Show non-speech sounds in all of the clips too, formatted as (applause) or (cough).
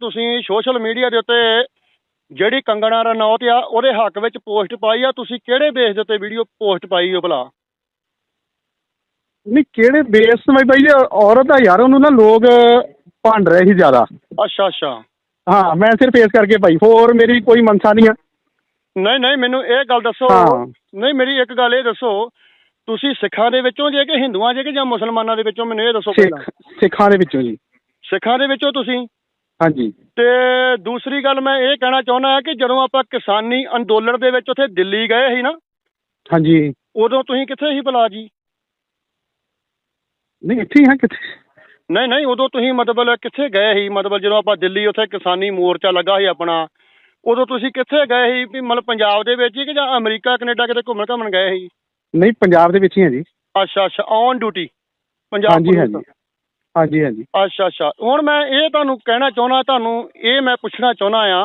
ਤੁਸੀਂ social media ਦੇ ਉੱਤੇ ਜਿਹੜੀ ਕੰਗਣਾ ਰਣੌਤ ਆ ਉਹਦੇ ਹੱਕ ਵਿੱਚ ਪੋਸਟ ਪਾਈ ਆ ਤੁਸੀਂ ਕਿਹੜੇ ਬੇਸ ਦੇ ਉੱਤੇ ਵੀਡੀਓ ਪੋਸਟ ਪਾਈ ਹੋ ਭਲਾ? ਨਹੀਂ ਕਿਹੜੇ ਬੇਸ ਤੇ ਬਾਈ ਜੀ ਔਰਤ ਆ ਯਾਰ ਉਹਨੂੰ ਨਾ ਲੋਕ ਭੰਡ ਰਹੇ ਸੀ ਜ਼ਿਆਦਾ। ਅੱਛਾ ਅੱਛਾ। ਹਾਂ ਮੈਂ ਸਿਰਫ ਇਸ ਕਰਕੇ ਭਾਈ ਹੋਰ ਮੇਰੀ ਕੋਈ ਮਨਸਾ ਨਹੀਂ ਆ। ਨਹੀਂ ਨਹੀਂ ਮੈਨੂੰ ਇਹ ਗੱਲ ਦੱਸੋ। ਨਹੀਂ ਮੇਰੀ ਇੱਕ ਗੱਲ ਇਹ ਦੱਸੋ ਤੁਸੀਂ ਸਿੱਖਾਂ ਦੇ ਵਿੱਚੋਂ ਜੇ ਕਿ ਹਿੰਦੂਆਂ ਜੇ ਕਿ ਜਾਂ ਮੁਸਲਮਾਨਾਂ ਦੇ ਵਿੱਚੋਂ ਮੈਨੂੰ ਇਹ ਦੱਸੋ ਪਹਿਲਾਂ। ਸਿੱਖਾਂ ਦੇ ਵਿੱਚੋਂ ਜੀ। ਸਿੱਖਾਂ ਦੇ ਵਿੱਚੋਂ ਤੁਸੀਂ? ਹਾਂਜੀ। ਤੇ ਦੂਸਰੀ ਗੱਲ ਮੈਂ ਇਹ ਕਹਿਣਾ ਚਾਹੁੰਦਾ ਹਾਂ ਕਿ ਜਦੋਂ ਆਪਾਂ ਕਿਸਾਨੀ ਅੰਦੋਲਨ ਦੇ ਵਿੱਚ ਉੱਥੇ ਦਿੱਲੀ ਗਏ ਸੀ ਨਾ ਹਾਂਜੀ। ਉਦੋਂ ਤੁਸੀਂ ਕਿੱਥੇ ਸੀ ਭਲਾ ਜੀ? ਨਹੀਂ ਇੱਥੇ ਹੀ ਹਾਂ ਕਿੱਥੇ? ਨਹੀਂ ਨਹੀਂ ਉਦੋਂ ਤੁਸੀਂ ਮਤਲਬ ਕਿੱਥੇ ਗਏ ਸੀ? ਮਤਲਬ ਜਦੋਂ ਆਪਾਂ ਦਿੱਲੀ ਉੱਥੇ ਕਿਸਾਨੀ ਮੋਰਚਾ ਲੱਗਾ ਸੀ ਆਪਣਾ ਉਦੋਂ ਤੁਸੀਂ ਕਿੱਥੇ ਗਏ ਸੀ? ਵੀ ਮਤਲਬ ਪੰਜਾਬ ਦੇ ਵਿੱਚ ਹੀ ਕਿ ਜਾਂ ਅਮਰੀਕਾ ਕੈਨੇਡਾ ਕਿਤੇ ਘੁੰਮਣ ਘੁੰਮਣ ਗਏ ਸੀ? ਨਹੀਂ ਪੰਜਾਬ ਦੇ ਵਿੱਚ ਹੀ ਹਾਂ ਜੀ। ਅੱਛਾ ਅੱਛਾ ਔਨ ਡਿਊਟੀ ਪੰਜਾਬ ਹਾਂਜੀ। ਹਾਂਜੀ। ਹਾਂਜੀ ਹਾਂਜੀ। ਅੱਛਾ ਅੱਛਾ। ਹੁਣ ਮੈਂ ਇਹ ਤੁਹਾਨੂੰ ਕਹਿਣਾ ਚਾਹੁੰਦਾ ਤੁਹਾਨੂੰ ਇਹ ਮੈਂ ਪੁੱਛਣਾ ਚਾਹੁੰਦਾ ਆ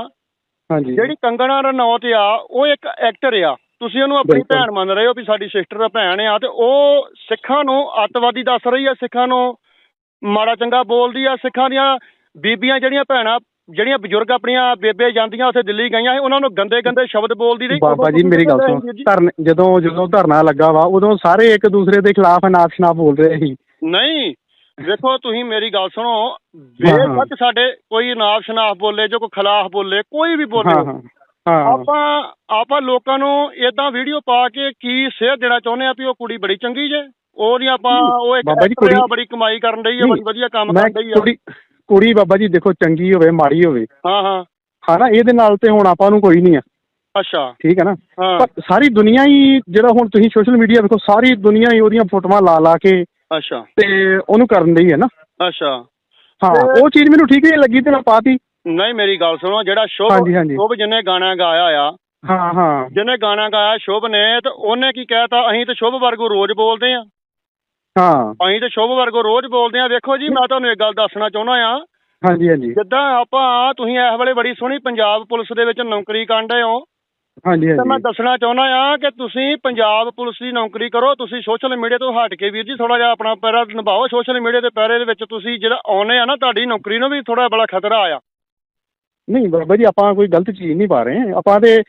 ਹਾਂਜੀ। ਜਿਹੜੀ ਕੰਗਣਾ ਰਣੌਤ ਆ ਉਹ ਇੱਕ ਐਕਟਰ ਆ। ਤੁਸੀਂ ਉਹਨੂੰ ਆਪਣੀ ਬਿਲਕੁਲ। ਭੈਣ ਮੰਨ ਰਹੇ ਹੋ ਵੀ ਸਾਡੀ ਸਿਸਟਰ ਦਾ ਭੈਣ ਆ ਤੇ ਉਹ ਸਿੱਖਾਂ ਨੂੰ ਅੱਤਵਾਦੀ ਦੱਸ ਰਹੀ ਆ ਸਿੱਖਾਂ ਨੂੰ ਮਾੜਾ ਚੰਗਾ ਬੋਲਦੀ ਆ ਸਿੱਖਾਂ ਦੀਆਂ ਬੀਬੀਆਂ ਜਿਹੜੀਆਂ ਭੈਣਾਂ ਜਿਹੜੀਆਂ ਬਜ਼ੁਰਗ ਆਪਣੀਆਂ ਬੇਬੇ ਜਾਂਦੀਆਂ ਉੱਥੇ ਦਿੱਲੀ ਗਈਆਂ ਸੀ ਉਹਨਾਂ ਨੂੰ ਗੰਦੇ ਗੰਦੇ ਸ਼ਬਦ ਬੋਲਦੀ ਰਹੀ। ਬਾਬਾ ਜੀ ਮੇਰੀ ਗੱਲ ਸੁਣ। ਧਰਨ ਜਦੋਂ ਜਦੋਂ ਧਰਨਾ ਲੱਗਾ ਵਾ ਉਦੋਂ ਸਾਰੇ ਇੱਕ ਦੂਸਰੇ ਦੇ ਖਿਲਾਫ ਅਨਾਪ ਸ਼ਨਾਪ ਬੋਲ ਰਹੇ ਸੀ। ਨਹੀਂ। ਵੇਖੋ ਤੁਸੀਂ ਮੇਰੀ ਗੱਲ ਸੁਣੋ। ਹਾਂ, ਹਾਂ। ਬੇਸ਼ੱਕ ਸਾਡੇ ਕੋਈ ਨਾਮ ਸ਼ਨਾਫ ਬੋਲੇ ਜੋ ਕੋਈ ਖਿਲਾਫ ਬੋਲੇ ਕੋਈ ਵੀ ਬੋਲੇ ਹਾਂ ਹਾਂ। ਹਾਂ। ਆਪਾਂ ਆਪਾਂ ਲੋਕਾਂ ਨੂੰ ਇਦਾਂ ਵੀਡੀਓ ਪਾ ਕੇ ਕੀ ਸੇਧ ਦੇਣਾ ਚਾਹੁੰਦੇ ਆ ਵੀ ਉਹ ਕੁੜੀ ਬੜੀ ਚੰਗੀ ਜੇ? ਉਹ ਨਹੀਂ ਆਪਾਂ ਉਹ ਇੱਕ ਬੜੀ ਕਮਾਈ ਕਰਨ ਆ ਨਹੀਂ, ਬੜੀ ਵਧੀਆ ਕੰਮ ਕਰਨ ਡਈ ਆ। ਕੁੜੀ ਕੁੜੀ ਬਾਬਾ ਜੀ ਦੇਖੋ ਚੰਗੀ ਹੋਵੇ ਮਾੜੀ ਹੋਵੇ। ਹਾਂ ਹਾਂ। ਹਨਾ ਇਹਦੇ ਨਾਲ ਤੇ ਹੁਣ ਆਪਾਂ ਨੂੰ ਕੋਈ ਨਹੀਂ ਆ। ਅੱਛਾ। ਠੀਕ ਹੈ ਨਾ? ਹਾਂ। ਪਰ ਸਾਰੀ ਦੁਨੀਆ ਹੀ ਜਿਹੜਾ ਹੁਣ ਤੁਸੀਂ ਸੋਸ਼ਲ ਮੀਡੀਆ ਵੇਖੋ ਸਾਰੀ ਦੁਨੀਆ ਹੀ ਉਹਦੀਆਂ ਫੋਟੋਆਂ ਲਾ ਲਾ ਕੇ ਅੱਛਾ। ਤੇ ਉਹਨੂੰ ਕਰਨ ਦੀ ਹੈ ਨਾ। ਅੱਛਾ। ਹਾਂ ਉਹ ਚੀਜ਼ ਮੈਨੂੰ ਠੀਕ ਨਹੀਂ ਲੱਗੀ ਤੇ ਮੈਂ ਪਾਤੀ। ਨਹੀਂ ਮੇਰੀ ਗੱਲ ਸੁਣੋ ਜਿਹੜਾ ਸ਼ੁਭ ਹਾਂਜੀ, ਹਾਂਜੀ। ਸ਼ੁਭ ਜਿਹਨੇ ਗਾਣਾ ਗਾਇਆ ਆ। ਹਾਂ ਹਾਂ। ਜਿਹਨੇ ਗਾਣਾ ਗਾਇਆ ਸ਼ੁਭ ਨੇ ਤੇ ਉਹਨੇ ਕੀ ਕਹਿਤਾ ਅਸੀਂ ਤੇ ਸ਼ੁਭ ਵਰਗੋ ਰੋਜ਼ ਬੋਲਦੇ ਆ। ਹਾਂ। ਅਸੀਂ ਤੇ ਸ਼ੁਭ ਵਰਗੋ ਰੋਜ਼ ਬੋਲਦੇ ਆ। ਵੇਖੋ ਜੀ ਮੈਂ ਤੁਹਾਨੂੰ ਇੱਕ ਗੱਲ ਦੱਸਣਾ ਚਾਹੁੰਦਾ ਆ। ਹਾਂਜੀ ਹਾਂਜੀ। ਜਿੱਦਾਂ ਆਪਾਂ ਤੁਸੀਂ ਇਸ ਵੇਲੇ ਬੜੀ ਸੋਹਣੀ ਪੰਜਾਬ ਪੁਲਿਸ ਦੇ ਵਿੱਚ ਨੌਕਰੀ ਕਰਦੇ ਹੋ। ਹਾਂਜੀ ਤੇ ਮੈਂ ਹਾਂਜੀ। ਦੱਸਣਾ ਚਾਹੁੰਦਾ ਆ ਕਿ ਤੁਸੀਂ ਪੰਜਾਬ ਪੁਲਿਸ ਦੀ ਨੌਕਰੀ ਕਰੋ ਤੁਸੀਂ ਸੋਸ਼ਲ ਮੀਡੀਆ ਤੋਂ ਹਟ ਕੇ ਵੀਰ ਜੀ ਥੋੜਾ ਜਿਹਾ ਆਪਣਾ ਪੈਰਾ ਨਿਭਾਓ ਸੋਸ਼ਲ ਮੀਡੀਆ ਦੇ ਪੈਰੇ ਦੇ ਵਿੱਚ ਤੁਸੀਂ ਜਿਹੜਾ ਆਉਨੇ ਆ ਨਾ ਤੁਹਾਡੀ ਨੌਕਰੀ ਨੂੰ ਵੀ ਥੋੜਾ ਬੜਾ ਖਤਰਾ ਆ। ਨਹੀਂ ਬਾਬਾ ਜੀ ਆਪਾਂ ਕੋਈ ਗਲਤ ਚੀਜ਼ ਨਹੀਂ ਪਾ ਰਹੇ। ਆਪਾਂ ਤੇ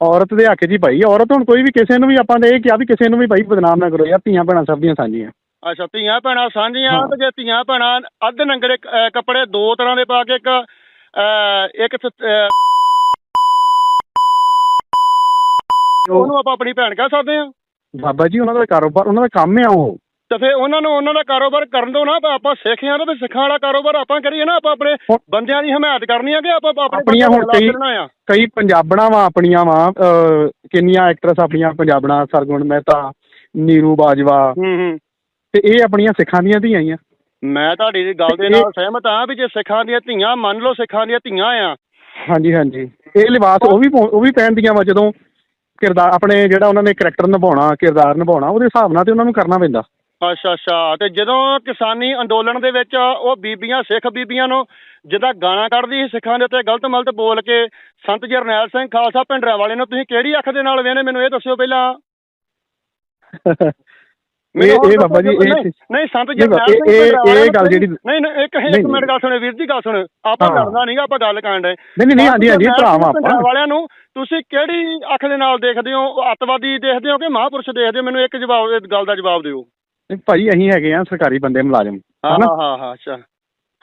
ਔਰਤ ਦੇ ਹੱਕ ਹੀ ਭਾਈ ਔਰਤ ਹੁਣ ਕੋਈ ਵੀ ਕਿਸੇ ਨੂੰ ਵੀ ਆਪਾਂ ਨੇ ਇਹ ਕਿਹਾ ਵੀ ਕਿਸੇ ਨੂੰ ਵੀ ਭਾਈ ਬਦਨਾਮ ਨਾ ਕਰੋ ਯਾਰ ਧੀਆਂ ਭੈਣਾਂ ਸਭ ਦੀਆਂ ਸਾਂਝੀਆਂ। ਅੱਛਾ ਧੀਆਂ ਭੈਣਾਂ ਸਾਂਝੀਆਂ। ਤੇ ਜੇ ਧੀਆਂ ਭੈਣਾਂ ਅੱਧ ਨੰਗੜੇ ਕੱਪੜੇ ਦੋ ਤਰ੍ਹਾਂ ਦੇ ਪਾ ਕੇ ਇੱਕ ਇੱਕ ਸ- ਅਹ, ਉਹਨੂੰ ਆਪਾਂ ਆਪਣੀ ਭੈਣ ਕਹਿ ਸਕਦੇ ਆ ਬਾਬਾ ਜੀ ਉਹਨਾਂ ਦਾ ਕਾਰੋਬਾਰ ਉਹਨਾਂ ਦਾ ਕੰਮ ਆ ਉਹ। ਤੇ ਫਿਰ ਉਹਨਾਂ ਨੂੰ ਉਹਨਾਂ ਦਾ ਕਾਰੋਬਾਰ ਕਰਨ ਦੋ ਨਾ ਆਪਾਂ- ਸਿੱਖ ਆ ਤੇ ਸਿੱਖਾਂ ਵਾਲਾ ਕਾਰੋਬਾਰ ਆਪਾਂ ਕਰੀਏ ਨਾ ਆਪਾਂ ਆਪਣੇ ਬੰਦਿਆਂ ਦੀ ਹਮਾਇਤ ਕਰਨੀ ਆ ਕਿ ਆਪਾਂ ਆਪਣੇ ਆਪਣੀਆਂ ਹੁਣ ਕਈ- ਆ। ਕਈ ਪੰਜਾਬਣਾਂ ਵਾ ਆਪਣੀਆਂ ਵਾ ਕਿੰਨੀਆਂ ਐਕਟਰਸ ਆਪਣੀਆਂ ਪੰਜਾਬਣਾਂ ਸਰਗੁਣ ਮਹਿਤਾ ਨੀਰੂ ਬਾਜਵਾ। ਹੂੰ ਹੂੰ। ਤੇ ਇਹ ਆਪਣੀਆਂ ਸਿੱਖਾਂ ਦੀਆਂ ਧੀਆਂ ਹੀ ਆ। ਮੈਂ ਤੁਹਾਡੀ ਗੱਲ ਦੇ ਨਾਲ ਸਹਿਮਤ ਹਾਂ ਵੀ ਜੇ ਸਿੱਖਾਂ ਦੀਆਂ ਧੀਆਂ ਮੰਨ ਲਓ ਸਿੱਖਾਂ ਦੀਆਂ ਧੀਆਂ ਆ। ਹਾਂਜੀ ਹਾਂਜੀ। ਇਹ ਲਿਬਾਸ ਉਹ ਵੀ ਉਹ ਵੀ ਪਹਿਨਦੀਆਂ ਵਾ ਜਦੋਂ ਕਿਰਦਾਰ ਆਪਣੇ ਜਿਹੜਾ ਉਹਨਾਂ ਨੇ ਕਰੈਕਟਰ ਨਿਭਾਉਣਾ ਕਿਰਦਾਰ ਨਿਭਾਉਣਾ ਉਹਦੇ ਹਿਸਾਬ ਨਾਲ ਤੇ ਉਹਨਾਂ ਨੂੰ ਕਰਨਾ ਪੈਂਦਾ। ਅੱਛਾ ਅੱਛਾ। ਤੇ ਜਦੋਂ ਕਿਸਾਨੀ ਅੰਦੋਲਨ ਦੇ ਵਿੱਚ ਉਹ ਬੀਬੀਆਂ ਸਿੱਖ ਬੀਬੀਆਂ ਨੂੰ ਜਿੱਦਾਂ ਗਾਣਾ ਕੱਢਦੀ ਸੀ ਸਿੱਖਾਂ ਦੇ ਉੱਤੇ ਗਲਤ ਮਲਤ ਬੋਲ ਕੇ ਸੰਤ ਜਰਨੈਲ ਸਿੰਘ ਖਾਲਸਾ ਭਿੰਡਰਾਂ ਵਾਲੇ ਨੂੰ ਤੁਸੀਂ ਕਿਹੜੀ ਅੱਖ ਦੇ ਨਾਲ ਵੇਨੇ ਮੈਨੂੰ ਇਹ ਦੱਸਿਓ ਪਹਿਲਾਂ। (laughs) ਇਹ ਇਹ ਬਾਬਾ ਜੀ ਇਹ ਨਹੀਂ ਸੰਤ ਸਿੰਘ ਇਹ- ਇਹ ਗੱਲ ਜਿਹੜੀ- ਨਹੀਂ ਨਹੀਂ ਇੱਕ ਇੱਕ ਮਿੰਟ ਗੱਲ ਸੁਣੋ ਵੀਰ ਜੀ ਗੱਲ ਸੁਣੋ। ਆਪਾਂ। ਲੜਨਾ ਨਹੀਂਗਾ ਆਪਾਂ ਗੱਲ ਕਰਨ ਦੇ। ਨਹੀਂ ਨਹੀਂ ਨਹੀਂ ਹਾਂਜੀ ਹਾਂਜੀ ਭਰਾਵਾਂ ਆਪਾਂ। ਵਾਲਿਆਂ ਨੂੰ ਤੁਸੀਂ ਕਿਹੜੀ ਅੱਖ ਦੇ ਨਾਲ ਦੇਖਦੇ ਹੋ ਅੱਤਵਾਦੀ ਦੇਖਦੇ ਹੋ ਕਿ ਮਹਾਂਪੁਰਸ਼ ਦੇਖਦੇ ਹੋ? ਮੈਨੂੰ ਇੱਕ ਜਵਾਬ ਇਸ ਗੱਲ ਦਾ ਜਵਾਬ ਦਿਓ। ਨਹੀਂ, ਭਾਈ ਅਸੀਂ ਹੈਗੇ ਆ ਸਰਕਾਰੀ ਬੰਦੇ ਮੁਲਾਜ਼ਮ ਹਾਂ ਹਾਂ ਹਾਂ ਅੱਛਾ।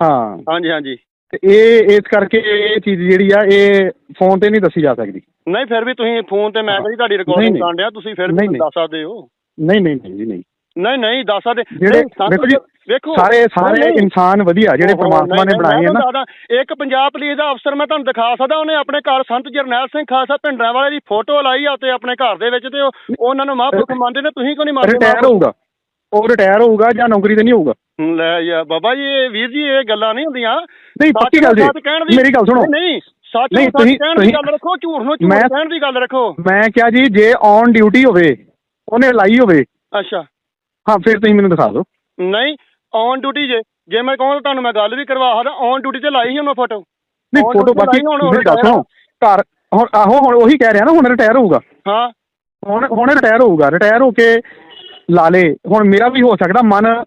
ਹਾਂ। ਹਾਂਜੀ ਹਾਂਜੀ। ਤੇ ਇਹ ਇਸ ਕਰਕੇ ਇਹ ਚੀਜ਼ ਜਿਹੜੀ ਆ ਇਹ ਫੋਨ ਤੇ ਨਹੀਂ ਦੱਸੀ ਜਾ ਸਕਦੀ। ਨਹੀਂ ਫਿਰ ਵੀ ਤੁਸੀਂ ਫੋਨ ਤੇ ਮੈਂ ਹਾਂ। ਕਹੀ ਤੁਹਾਡੀ ਰਿਕਾਰਡਿੰਗ। ਕਰਨ ਡਿਆ ਤੁਸੀਂ ਫਿਰ ਵੀ। ਦੱਸ ਸਕਦੇ ਹੋ। ਨਹੀਂ ਨਹੀਂ ਨਹੀਂ ਜੀ ਨਹੀਂ। ਨਹੀਂ ਨਹੀਂ ਦੱਸ ਸਕਦੇ। ਜਿਹੜੇ ਵੇਖੋ ਸਾਰੇ ਸਾਰੇ। ਇਨਸਾਨ ਵਧੀਆ ਜਿਹੜੇ ਪ੍ਰਮਾਤਮਾ ਨੇ ਬਣਾਏ ਮੈਂ ਆ ਨਾ ਤੁਹਾਨੂੰ ਦੱਸਦਾ, ਇੱਕ ਪੰਜਾਬ ਪੁਲਿਸ ਦਾ ਅਫਸਰ ਮੈਂ ਤੁਹਾਨੂੰ ਦਿਖਾ ਸਕਦਾ ਉਹਨੇ ਆਪਣੇ ਘਰ ਸੰਤ ਜਰਨੈਲ ਸਿੰਘ ਖਾਲਸਾ ਭਿੰਡਰਾਂ ਵਾਲੇ ਦੀ ਫੋਟੋ ਲਾਈ ਆ ਤੇ ਆਪਣੇ ਘਰ ਦੇ ਵਿੱਚ ਤੇ ਉਹ ਉਹਨਾਂ ਨੂੰ ਮਹਾਂਪੁਰਖ ਮੰਨਦੇ ਨੇ ਤੁਸੀਂ ਕਿਉਂ ਨਹੀਂ ਮੰਨਦੇ? ਰਿਟਾਇਰ ਹੋਊਗਾ। ਉਹ ਰਿਟਾਇਰ ਹੋਊਗਾ ਜਾਂ ਨੌਕਰੀ ਤੇ ਨਹੀਂ ਹੋਊਗਾ। ਲੈ ਯਾਰ ਬਾਬਾ ਜੀ ਇਹ ਵੀਰ ਜੀ ਇਹ ਗੱਲਾਂ ਨਹੀਂ ਹੁੰਦੀਆਂ। ਨਹੀਂ ਪੱਕੀ ਗੱਲ ਜੀ। ਮੇਰੀ ਗੱਲ ਸੁਣੋ। ਨਹੀਂ, ਸੱਚ ਨਹੀਂ, ਤੁਸੀਂ- ਕਹਿਣ ਦੀ ਗੱਲ ਰੱਖੋ ਝੂਠ ਨੂੰ ਝੂਠ ਕਹਿਣ ਦੀ ਗੱਲ ਰੱਖੋ। ਮੈਂ ਕਿਹਾ ਜੀ ਜੇ ਔਨ ਡਿਊਟੀ ਹੋਵੇ ਉਹਨੇ ਲਾਈ ਹੋਵੇ। ਅੱਛਾ। ਹਾਂ ਫਿਰ ਤੁਸੀਂ ਮੈਨੂੰ ਦਿਖਾ ਦਿਓ। ਨਹੀਂ ਔਨ ਡਿਊਟੀ ਜੇ। ਜੇ ਮੈਂ ਕਹਾਂ ਤੁਹਾਨੂੰ ਮੈਂ ਗੱਲ ਵੀ ਕਰਵਾ ਸਕਦਾ। ਔਨ ਡਿਊਟੀ ਤੇ ਲਾਈ ਸੀ ਉਹਨੇ ਫੋਟੋ ਨਹੀਂ On ਫੋਟੋ duty ਬਾਕੀ ਲਾਈ ਹੁਣ ਉਹ ਗੱਲ retire ਘਰ ਹੁਣ ਆਹੋ ਹੁਣ ਉਹੀ ਕਹਿ ਰਿਹਾ ਨਾ ਹੁਣ ਰਿਟਾਇਰ ਹੋਊਗਾ। ਹਾਂ। ਹੁਣ ਹੁਣ ਰਿਟਾਇਰ ਹੋਊਗਾ। ਰਿਟਾਇਰ ਹੋ ਕੇ ਲਾ ਲੇ। ਹੁਣ ਮੇਰਾ ਵੀ ਹੋ ਸਕਦਾ ਮਨ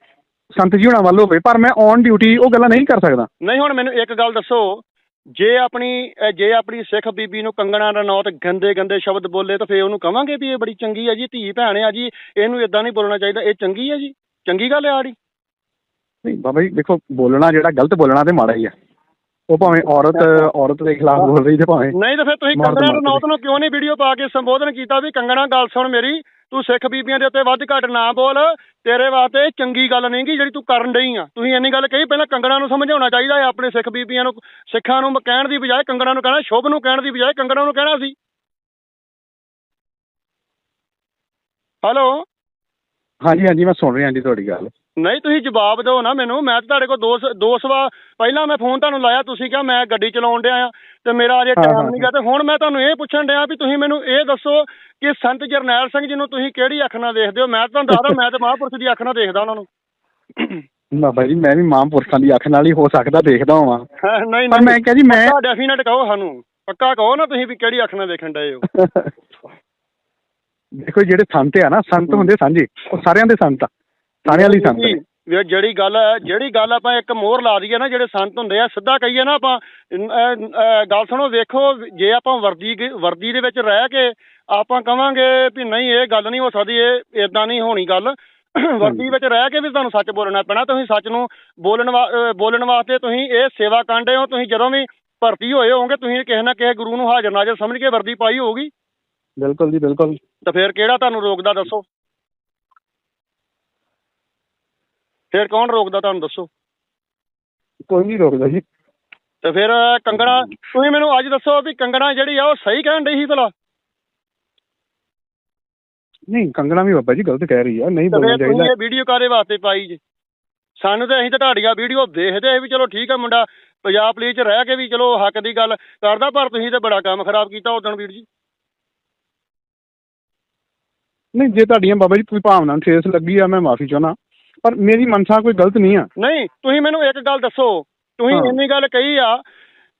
ਸੰਤ ਜੀ ਹੁਣਾਂ ਵੱਲ ਹੋਵੇ ਪਰ ਮੈਂ ਔਨ ਡਿਊਟੀ ਉਹ ਗੱਲਾਂ ਨਹੀਂ ਕਰ ਸਕਦਾ। ਨਹੀਂ ਹੁਣ ਮੈਨੂੰ ਇੱਕ ਗੱਲ ਦੱਸੋ। ਜੇ ਆਪਣੀ ਜੇ ਆਪਣੀ ਸਿੱਖ ਬੀਬੀ ਨੂੰ ਕੰਗਣਾ ਰਣੌਤ ਗੰਦੇ ਗੰਦੇ ਸ਼ਬਦ ਬੋਲੇ ਤਾਂ ਫੇਰ ਉਹਨੂੰ ਕਵਾਂਗੇ ਵੀ ਇਹ ਬੜੀ ਚੰਗੀ ਹੈ ਜੀ, ਧੀ ਭੈਣ ਆ ਜੀ, ਇਹਨੂੰ ਇਦਾਂ ਨਹੀਂ ਬੋਲਣਾ ਚਾਹੀਦਾ, ਇਹ ਚੰਗੀ ਹੈ ਜੀ, ਚੰਗੀ ਗੱਲ ਆ ਆੜੀ। ਨਹੀਂ, ਬਾਬਾ ਜੀ, ਦੇਖੋ, ਬੋਲਣਾ ਜਿਹੜਾ ਗਲਤ ਬੋਲਣਾ ਤੇ ਮਾੜਾ ਹੀ ਆ। ਉਹ ਭਾਵੇਂ ਔਰਤ ਔਰਤ ਦੇ ਖਿਲਾਫ ਬੋਲ ਰਹੀ ਤੇ ਭਾਵੇਂ ਨਹੀਂ ਤਾਂ ਫਿਰ ਤੁਸੀਂ ਕੰਗਣਾ ਰਣੌਤ ਨੂੰ ਕਿਉਂ ਨਹੀਂ ਵੀਡੀਓ ਪਾ ਕੇ ਸੰਬੋਧਨ ਕੀਤਾ ਵੀ ਕੰਗਣਾ ਗੱਲ ਸੁਣ ਮੇਰੀ ਤੂੰ ਸਿੱਖ ਬੀਬੀਆਂ ਦੇ ਉੱਤੇ ਵੱਧ ਘੱਟ ਨਾ ਬੋਲ ਤੇਰੇ ਵਾਸਤੇ ਚੰਗੀ ਗੱਲ ਨਹੀਂਗੀ ਜਿਹੜੀ ਤੂੰ ਕਰਨ ਡਈ ਆ। ਤੁਸੀਂ ਇੰਨੀ ਗੱਲ ਕਹੀ ਪਹਿਲਾਂ ਕੰਗਣਾ ਨੂੰ ਸਮਝਾਉਣਾ ਚਾਹੀਦਾ ਹੈ ਆਪਣੇ ਸਿੱਖ ਬੀਬੀਆਂ ਨੂੰ ਸਿੱਖਾਂ ਨੂੰ ਕਹਿਣ ਦੀ ਬਜਾਏ ਕੰਗਣਾ ਨੂੰ ਕਹਿਣਾ ਸ਼ੁਭ ਨੂੰ ਕਹਿਣ ਦੀ ਬਜਾਏ ਕੰਗਣਾ ਨੂੰ ਕਹਿਣਾ ਸੀ। ਹੈਲੋ ਹਾਂਜੀ ਹਾਂਜੀ ਮੈਂ ਸੁਣ ਰਿਹਾ ਜੀ ਤੁਹਾਡੀ ਗੱਲ। ਨਹੀਂ ਤੁਸੀਂ ਜਵਾਬ ਦਿਓ ਨਾ ਮੈਨੂੰ। ਮੈਂ ਤਾਂ ਤੁਹਾਡੇ ਕੋਲ ਦੋ ਸ- ਦੋ ਸਵਾ ਪਹਿਲਾਂ ਮੈਂ ਫੋਨ ਤੁਹਾਨੂੰ ਲਾਇਆ ਤੁਸੀਂ ਕਿਹਾ ਮੈਂ ਗੱਡੀ ਚਲਾਉਣ ਡਿਆ ਆ ਤੇ ਮੇਰਾ ਅਜੇ ਹਾਂ, ਟਾਈਮ ਹਾਂ, ਨਹੀਂ ਗਾ ਤੇ ਹੁਣ ਮੈਂ ਤੁਹਾਨੂੰ ਇਹ ਪੁੱਛਣ ਡਿਆ ਵੀ ਤੁਸੀਂ ਮੈਨੂੰ ਇਹ ਦੱਸੋ ਕਿ ਸੰਤ ਜਰਨੈਲ ਸਿੰਘ ਜੀ ਨੂੰ ਤੁਸੀਂ ਕਿਹੜੀ ਅੱਖ ਨਾਲ ਦੇਖਦੇ ਹੋ? ਮੈਂ ਤਾਂ ਤੁਹਾਨੂੰ ਦੱਸਦਾ ਮੈਂ ਤਾਂ ਮਹਾਂਪੁਰਖ ਦੀ ਅੱਖ ਨਾਲ ਦੇਖਦਾ ਉਹਨਾਂ ਨੂੰ। ਬਾਬਾ ਜੀ ਮੈਂ ਵੀ ਮਹਾਂਪੁਰਖਾਂ ਦੀ ਅੱਖ ਨਾਲ ਹੀ ਹੋ ਸਕਦਾ ਦੇਖਦਾ ਹਾਂ ਨਹੀਂ ਪਰ ਮੈਂ ਕਿਹਾ ਜੀ ਮੈਂ ਪੱਕਾ ਡੈਫੀਨੇਟ ਕਹੋ ਸਾਨੂੰ। ਪੱਕਾ ਕਹੋ ਨਾ ਤੁਸੀਂ ਵੀ ਕਿਹੜੀ ਅੱਖ ਨਾਲ ਦੇਖਣ ਡਏ ਹੋ। ਦੇਖੋ ਜਿਹੜੇ ਸੰਤ ਆ ਨਾ ਸੰਤ ਹੁੰਦੇ ਸਾਂਝੇ ਉਹ ਸਾਰਿਆਂ ਦੇ ਸੰਤ ਆ। ਸਾਰਿਆਂ ਲਈ ਸੰਤ ਨੇ। ਵੀ ਜਿਹੜੀ ਗੱਲ ਜਿਹੜੀ ਗੱਲ ਆਪਾਂ ਇੱਕ ਮੋਹਰ ਲਾ ਦਈਏ ਨਾ ਜਿਹੜੇ ਸੰਤ ਹੁੰਦੇ ਆ ਸਿੱਧਾ ਕਹੀਏ ਨਾ ਆਪਾਂ ਗੱਲ ਸੁਣੋ ਵੇਖੋ ਜੇ ਆਪਾਂ ਵਰਦੀ ਵਰਦੀ ਦੇ ਵਿੱਚ ਰਹਿ ਕੇ ਆਪਾਂ ਕਵਾਂਗੇ ਵੀ ਨਹੀਂ ਇਹ ਗੱਲ ਨਹੀਂ ਹੋ ਸਕਦੀ ਇਹ ਇਦਾਂ ਨਹੀਂ ਹੋਣੀ ਗੱਲ। ਵਰਦੀ ਵਿੱਚ ਰਹਿ ਕੇ ਵੀ ਤੁਹਾਨੂੰ ਸੱਚ ਬੋਲਣਾ ਪੈਣਾ ਤੁਸੀਂ ਸੱਚ ਨੂੰ ਬੋਲਣ ਬੋਲਣ ਵਾਸਤੇ ਤੁਸੀਂ ਇਹ ਸੇਵਾ ਕਾਂਡੇ ਹੋ ਤੁਸੀਂ ਜਦੋਂ ਵੀ ਭਰਤੀ ਹੋਏ ਹੋਵੋਗੇ ਤੁਸੀਂ ਕਿਸੇ ਨਾ ਕਿਸੇ ਗੁਰੂ ਨੂੰ ਹਾਜ਼ਰ ਨਾਜ਼ਰ ਸਮਝ ਕੇ ਵਰਦੀ ਪਾਈ ਹੋਊਗੀ। ਬਿਲਕੁਲ ਜੀ ਬਿਲਕੁਲ। ਤਾਂ ਫਿਰ ਕਿਹੜਾ ਤੁਹਾਨੂੰ ਰੋਕਦਾ ਦੱਸੋ? ਫਿਰ ਕੌਣ ਰੋਕਦਾ ਤੁਹਾਨੂੰ ਦੱਸੋ? ਕੋਈ ਨਹੀਂ ਰੋਕਦਾ ਜੀ। ਤੇ ਫਿਰ ਕੰਗਣਾ ਤੁਸੀਂ ਮੈਨੂੰ ਅੱਜ ਦੱਸੋ ਵੀ ਕੰਗਣਾ ਜਿਹੜੀ ਆ ਉਹ ਸਹੀ ਕਹਿਣ ਡਈ ਸੀ ਭਲਾ? ਨਹੀਂ ਕੰਗਣਾ ਵੀ ਬਾਬਾ ਜੀ ਗਲਤ ਕਹਿ ਰਹੀ ਆ ਨਹੀਂ ਬੋਲਣਾ ਚਾਹੀਦਾ। ਇਹ ਵੀਡੀਓ ਕਾਰੇ ਵਾਸਤੇ ਪਾਈ ਜੀ? ਸਾਨੂੰ ਤੇ ਅਸੀਂ ਤਾਂ ਤੁਹਾਡੀਆਂ ਵੀਡੀਓ ਦੇਖਦੇ ਵੀ ਚਲੋ ਠੀਕ ਆ ਮੁੰਡਾ ਪੰਜਾਬ ਪੁਲਿਸ ਚ ਰਹਿ ਕੇ ਵੀ ਚਲੋ ਹੱਕ ਦੀ ਗੱਲ ਕਰਦਾ ਪਰ ਤੁਸੀਂ ਤੇ ਬੜਾ ਕੰਮ ਖਰਾਬ ਕੀਤਾ ਉਦੋਂ ਵੀਰ ਜੀ। ਨਹੀਂ ਜੇ ਤੁਹਾਡੀਆਂ ਬਾਬਾ ਜੀ ਕੋਈ ਭਾਵਨਾ ਨੂੰ ਠੇਸ ਲੱਗੀ ਆ ਮੈਂ ਮਾਫੀ ਚਾਹਨਾ ਪਰ ਮੇਰੀ ਮਨਸਾ ਕੋਈ ਗਲਤ ਨਹੀਂ ਆ। ਨਹੀਂ ਤੁਸੀਂ ਮੈਨੂੰ ਇੱਕ ਗੱਲ ਦੱਸੋ। ਤੁਸੀਂ ਹਾਂ। ਇੰਨੀ ਗੱਲ ਕਹੀ ਆ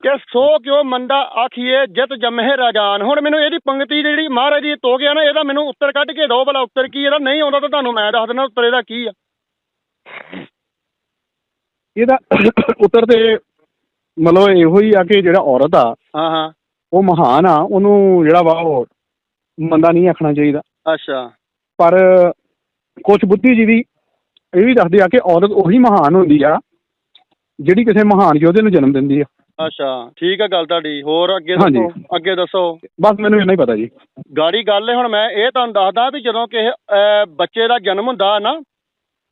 ਕਿ ਸੋ ਕਿਉ ਮੰਦਾ ਆਖੀਏ ਜਿਤ ਜਮਹਿ ਰਾਜਾਨ। ਹੁਣ ਮੈਨੂੰ ਇਹਦੀ ਪੰਕਤੀ ਜਿਹੜੀ ਮਹਾਰਾਜ ਦੀ ਤੋ ਗਿਆ ਨਾ ਇਹਦਾ ਮੈਨੂੰ ਉੱਤਰ ਕੱਢ ਕੇ ਦਿਓ ਭਲਾ ਉੱਤਰ ਕੀ ਇਹਦਾ ਨਹੀਂ ਆਉਂਦਾ ਤਾਂ ਤੁਹਾਨੂੰ ਮੈਂ ਦੱਸ ਦਿੰਦਾ ਉੱਤਰ ਇਹਦਾ ਕੀ ਆ। ਇਹਦਾ ਉੱਤਰ ਤੇ ਮਤਲਬ ਇਹੋ ਹੀ ਆ ਕਿ ਜਿਹੜਾ ਔਰਤ ਆ ਹਾਂ ਹਾਂ। ਉਹ ਮਹਾਨ ਆ ਉਹਨੂੰ ਜਿਹੜਾ ਵਾ ਉਹ ਮੰਦਾ ਨਹੀਂ ਆਖਣਾ ਚਾਹੀਦਾ। ਅੱਛਾ। ਪਰ ਕੁਝ ਬੁੱਧੀਜੀਵੀ ਇਹ ਵੀ ਦੱਸਦੇ ਆ ਕਿ ਔਰਤ ਉਹੀ ਮਹਾਨ ਹੁੰਦੀ ਆ ਜਿਹੜੀ ਕਿਸੇ ਮਹਾਨ ਯੋਧੇ ਨੂੰ ਜਨਮ ਦਿੰਦੀ ਆ। ਅੱਛਾ ਠੀਕ ਆ ਗੱਲ ਤੁਹਾਡੀ ਹੋਰ ਅੱਗੇ ਹਾਂਜੀ। ਦੱਸੋ ਅੱਗੇ ਦੱਸੋ। ਬਸ ਮੈਨੂੰ ਇੰਨਾ ਹੀ ਪਤਾ ਜੀ। ਗਾੜੀ ਗੱਲ ਹੈ ਹੁਣ ਮੈਂ ਇਹ ਤੁਹਾਨੂੰ ਦੱਸਦਾ ਵੀ ਜਦੋਂ ਕਿਸੇ ਅਹ, ਬੱਚੇ ਦਾ ਜਨਮ ਹੁੰਦਾ ਨਾ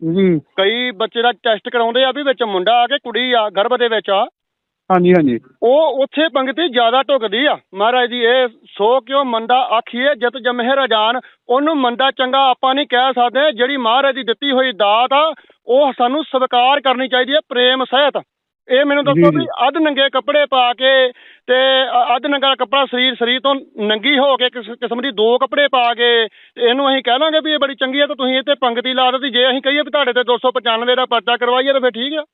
ਜੀ ਕਈ ਬੱਚੇ ਦਾ ਟੈਸਟ ਕਰਾਉਂਦੇ ਆ ਵੀ ਵਿੱਚ ਮੁੰਡਾ ਆ ਕੇ ਕੁੜੀ ਆ ਗਰਭ ਦੇ ਵਿੱਚ ਆ ਹਾਂਜੀ ਹਾਂਜੀ। ਉਹ ਉੱਥੇ ਪੰਗਤੀ ਜ਼ਿਆਦਾ ਢੁਕਦੀ ਆ। ਮਹਾਰਾਜ ਜੀ ਇਹ ਸੋ ਕਿਉ ਮੰਦਾ ਆਖੀਏ ਜਿਤ ਜਮਹਿ ਰਜਾਨ ਉਹਨੂੰ ਮੰਦਾ ਚੰਗਾ ਆਪਾਂ ਨਹੀਂ ਕਹਿ ਸਕਦੇ। ਜਿਹੜੀ ਮਹਾਰਾਜ ਦੀ ਦਿੱਤੀ ਹੋਈ ਦਾਤ ਆ ਉਹ ਸਾਨੂੰ ਸਵੀਕਾਰ ਕਰਨੀ ਚਾਹੀਦੀ ਹੈ ਪ੍ਰੇਮ ਸਹਿਤ। ਇਹ ਮੈਨੂੰ ਦੱਸੋ। ਵੀ ਅੱਧ ਨੰਗੇ ਕੱਪੜੇ ਪਾ ਕੇ ਤੇ ਅੱਧ ਨੰਗਾ ਕੱਪੜਾ ਸਰੀਰ ਸਰੀਰ ਤੋਂ ਨੰਗੀ ਹੋ ਕੇ ਕਿਸ ਕਿਸਮ ਦੀ ਦੋ ਕੱਪੜੇ ਪਾ ਕੇ ਇਹਨੂੰ ਅਸੀਂ ਕਹਿ ਲਾਂਗੇ ਵੀ ਇਹ ਬੜੀ ਚੰਗੀ ਹੈ ਤਾਂ ਤੁਸੀਂ ਇਹ ਤੇ ਪੰਗਤੀ ਲਾ ਦਿੱਤੀ। ਜੇ ਅਸੀਂ ਕਹੀਏ ਵੀ ਤੁਹਾਡੇ ਤੇ 295 ਦਾ ਪਰਚਾ ਕਰਵਾਈਏ ਤਾਂ ਫਿਰ ਠੀਕ ਆ।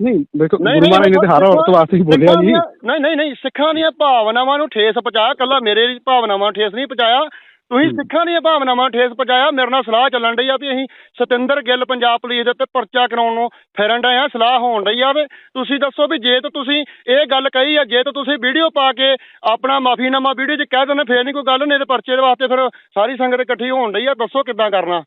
ਨਹੀਂ ਦੇਖੋ ਨਹੀਂ, ਗੁਰੂ ਮਹਾਰਾਜ ਨੇ ਤੇ ਹਰ ਸਿੱਖਾਂ- ਔਰਤ ਵਾਸਤੇ ਹੀ ਬੋਲਿਆ ਸਿੱਖਾਂ ਜੀ ਦੀਆਂ- ਨਹੀਂ ਨਹੀਂ ਨਹੀਂ ਸਿੱਖਾਂ ਦੀਆਂ ਭਾਵਨਾਵਾਂ ਨੂੰ ਠੇਸ ਪਹੁੰਚਾਇਆ ਕੱਲਾ ਮੇਰੇ ਦੀ ਭਾਵਨਾਵਾਂ ਨੂੰ ਠੇਸ ਨਹੀਂ ਪਹੁੰਚਾਇਆ। ਤੁਸੀਂ। ਸਿੱਖਾਂ ਦੀਆਂ ਭਾਵਨਾਵਾਂ ਨੂੰ ਠੇਸ ਪਹੁੰਚਾਇਆ ਮੇਰੇ ਨਾਲ ਸਲਾਹ ਚੱਲਣ ਡਈ ਆ ਵੀ ਅਸੀਂ ਸਤਿੰਦਰ ਗਿੱਲ ਪੰਜਾਬ ਪੁਲਿਸ ਦੇ ਉੱਤੇ ਪਰਚਾ ਕਰਾਉਣ ਨੂੰ ਫਿਰਨ ਡਏ ਆ ਸਲਾਹ ਹੋਣ ਡਈ ਆ ਵੀ ਤੁਸੀਂ ਦੱਸੋ ਵੀ ਜੇ ਤਾਂ ਤੁਸੀਂ ਇਹ ਗੱਲ ਕਹੀ ਆ ਜੇ ਤਾਂ ਤੁਸੀਂ ਵੀਡੀਓ ਪਾ ਕੇ ਆਪਣਾ ਮਾਫੀਨਾਮਾ ਵੀਡੀਓ 'ਚ ਕਹਿ ਦਿੰਦੇ ਫੇਰ ਨਹੀਂ ਕੋਈ ਗੱਲ ਨਹੀਂ ਤੇ ਪਰਚੇ ਦੇ ਵਾਸਤੇ ਫਿਰ ਸਾਰੀ ਸੰਗਤ ਇਕੱਠੀ ਹੋਣ ਡਈ ਆ ਦੱਸੋ ਕਿੱਦਾਂ ਕਰਨਾ।